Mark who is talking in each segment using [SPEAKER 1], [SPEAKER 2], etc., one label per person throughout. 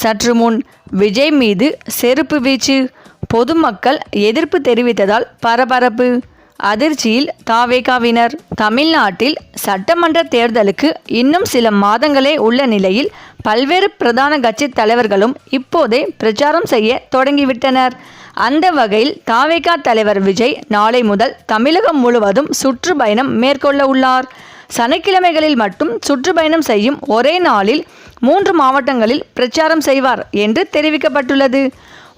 [SPEAKER 1] சற்று முன் விஜய் மீது செருப்பு வீச்சு. பொதுமக்கள் எதிர்ப்பு தெரிவித்ததால் பரபரப்பு. அதிர்ச்சியில் தாவேகாவினர். தமிழ்நாட்டில் சட்டமன்ற தேர்தலுக்கு இன்னும் சில மாதங்களே உள்ள நிலையில் பல்வேறு பிரதான கட்சி தலைவர்களும் இப்போதே பிரச்சாரம் செய்ய தொடங்கிவிட்டனர். அந்த வகையில் தாவேகா தலைவர் விஜய் நாளை முதல் தமிழகம் முழுவதும் சுற்றுப்பயணம் மேற்கொள்ள உள்ளார். சனிக்கிழமைகளில் மட்டும் சுற்றுப்பயணம் செய்யும் ஒரே நாளில் மூன்று மாவட்டங்களில் பிரச்சாரம் செய்வார் என்று தெரிவிக்கப்பட்டுள்ளது.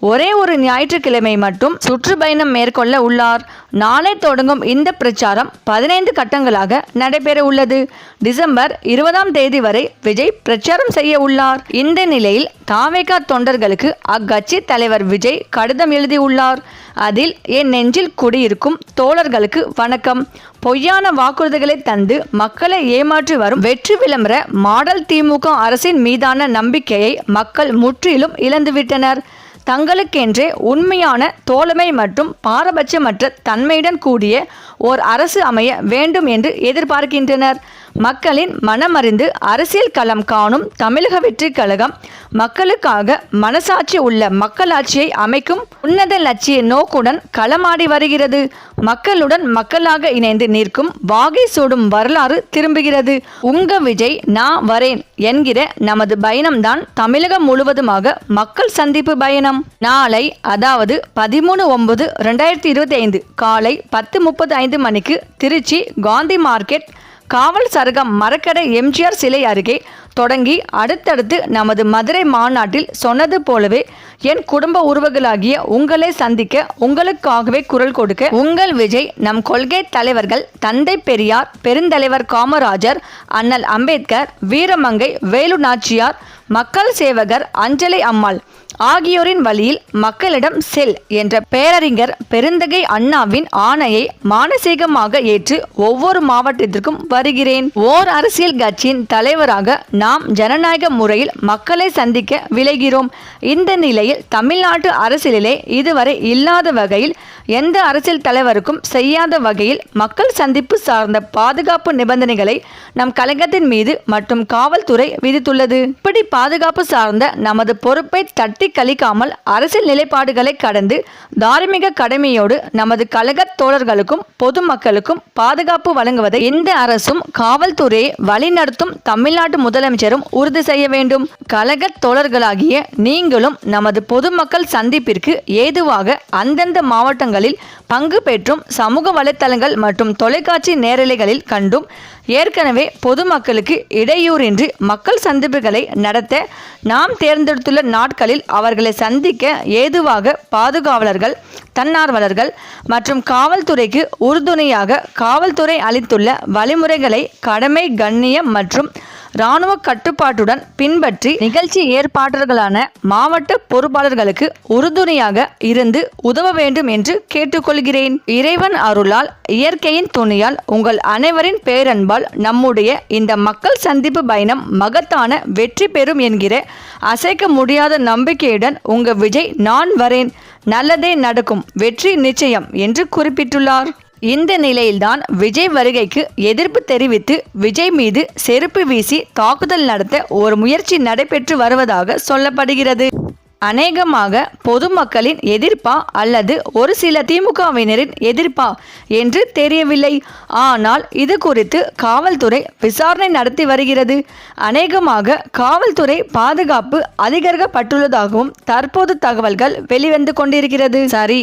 [SPEAKER 1] ஒரே ஒரு ஞாயிற்றுக்கிழமை மட்டும் சுற்றுப்பயணம் மேற்கொள்ள உள்ளார். நாளை தொடங்கும் இந்த பிரச்சாரம் பதினைந்து கட்டங்களாக நடைபெற உள்ளது. டிசம்பர் இருபதாம் தேதி வரை விஜய் பிரச்சாரம் செய்ய உள்ளார். இந்த நிலையில் தாவேகா தொண்டர்களுக்கு அக்கட்சி தலைவர் விஜய் கடிதம் எழுதியுள்ளார் அதில் என் நெஞ்சில் குடியிருக்கும் தோழர்களுக்கு வணக்கம். பொய்யான வாக்குறுதிகளை தந்து மக்களை ஏமாற்றி வரும் வெற்றி விளம்பர மாடல் திமுக அரசின் மீதான நம்பிக்கையை மக்கள் முற்றிலும் இழந்துவிட்டனர். தங்களுக்கென்றே உண்மையான தோழமை மற்றும் பாரபட்சமற்ற தன்மையுடன் கூடிய ஓர் அரசு அமைய வேண்டும் என்று எதிர்பார்க்கின்றனர். மக்களின் மனமறிந்து அரசியல் களம் காணும் தமிழக வெற்றி கழகம் மக்களுக்காக மனசாட்சி உள்ள மக்களாட்சியை அமைக்கும் உன்னத லட்சிய நோக்குடன் களமாடி வருகிறது. மக்களுடன் மக்களாக இணைந்து நிற்கும் வாகை சூடும் வரலாறு திரும்புகிறது. உங்க விஜய் நான் வரேன் என்கிற நமது பயணம்தான் தமிழகம் முழுவதுமாக மக்கள் சந்திப்பு பயணம். நாளை அதாவது பதிமூணு ஒன்பது ரெண்டாயிரத்தி இருபத்தி ஐந்து காலை பத்து முப்பது ஐந்து மணிக்கு திருச்சி காந்தி மார்க்கெட் காவல் சரகம் மரக்கடை எம்ஜிஆர் சிலை அருகே தொடங்கி அடுத்தடுத்து நமது மதுரை மாநாட்டில் சொன்னது போலவே என் குடும்ப உறவுகளாகிய உங்களை சந்திக்க உங்களுக்காகவே குரல் கொடுக்க உங்கள் விஜய் நம் கொள்கை தலைவர்கள் தந்தை பெரியார் பெருந்தலைவர் காமராஜர் அண்ணல் அம்பேத்கர் வீரமங்கை வேலு நாச்சியார் மக்கள் சேவகர் அஞ்சலை அம்மாள். ஆகியோரின் வழியில் மக்களிடம் செல் என்ற பேரறிஞர் பெருந்தகை அண்ணாவின் ஆணையை மானசீகமாக ஏற்று ஒவ்வொரு மாவட்டத்திற்கும் வருகிறேன். ஓர் அரசியல் கட்சியின் தலைவராக நாம் ஜனநாயக முறையில் மக்களை சந்திக்க விளைகிறோம் இந்த நிலையில் தமிழ்நாட்டு அரசியலிலே இதுவரை இல்லாத வகையில் எந்த அரசியல் தலைவருக்கும் செய்யாத வகையில் மக்கள் சந்திப்பு சார்ந்த பாதுகாப்பு நிபந்தனைகளை நம் கழகத்தின் மீது மற்றும் காவல்துறை விதித்துள்ளது. இப்படி பாதுகாப்பு சார்ந்த நமது பொறுப்பை தட்டி கழிக்காமல் அரசியல் நிலைப்பாடுகளை கடந்து தார்மீக கடமையோடு நமது கழக தோழர்களுக்கும் பொதுமக்களுக்கும் பாதுகாப்பு வழங்குவதை இந்த அரசும் காவல்துறையை வழிநடத்தும் தமிழ்நாட்டு முதலமைச்சரும் உறுதி செய்ய வேண்டும். கழக தோழர்களாகிய நீங்களும் நமது பொதுமக்கள் சந்திப்பிற்கு ஏதுவாக அந்தந்த மாவட்டங்களில் பங்கு பெற்றும் சமூக வலைத்தளங்கள் மற்றும் தொலைக்காட்சி நேரலைகளில் கண்டும் ஏற்கனவே பொதுமக்களுக்கு இடையூறின்றி மக்கள் சந்திப்புகளை நடத்த நாம் தேர்ந்தெடுத்துள்ள நாட்களில் அவர்களை சந்திக்க ஏதுவாக பாதுகாவலர்கள் தன்னார்வலர்கள் மற்றும் காவல்துறைக்கு உறுதுணையாக காவல்துறை அளித்துள்ள வழிமுறைகளை கடமை கண்ணியம் மற்றும் இராணுவ கட்டுப்பாட்டுடன் பின்பற்றி நிகழ்ச்சி ஏற்பாட்டர்களான மாவட்ட பொறுப்பாளர்களுக்கு உறுதுணையாக இருந்து உதவ வேண்டும் என்று கேட்டுக்கொள்கிறேன். இறைவன் அருளால் இயற்கையின் துணியால் உங்கள் அனைவரின் பேரன்பால் நம்முடைய இந்த மக்கள் சந்திப்பு பயணம் மகத்தான வெற்றி பெறும் என்கிற அசைக்க முடியாத நம்பிக்கையுடன் உங்க விஜய் நான் வரேன். நல்லதே நடக்கும். வெற்றி நிச்சயம் என்று குறிப்பிட்டுள்ளார். இந்த நிலையில்தான் விஜய் வருகைக்கு எதிர்ப்பு தெரிவித்து விஜய் மீது செருப்பு வீசி தாக்குதல் நடத்த ஒரு முயற்சி நடைபெற்று வருவதாக சொல்லப்படுகிறது. அநேகமாக பொதுமக்களின் எதிர்ப்பா அல்லது ஒரு சில திமுகவினரின் எதிர்ப்பா என்று தெரியவில்லை. ஆனால் இது குறித்து காவல்துறை விசாரணை நடத்தி வருகிறது. அநேகமாக காவல்துறை பாதுகாப்பு அதிகரிக்கப்பட்டுள்ளதாகவும் தற்போது தகவல்கள் வெளிவந்து கொண்டிருக்கிறது. சரி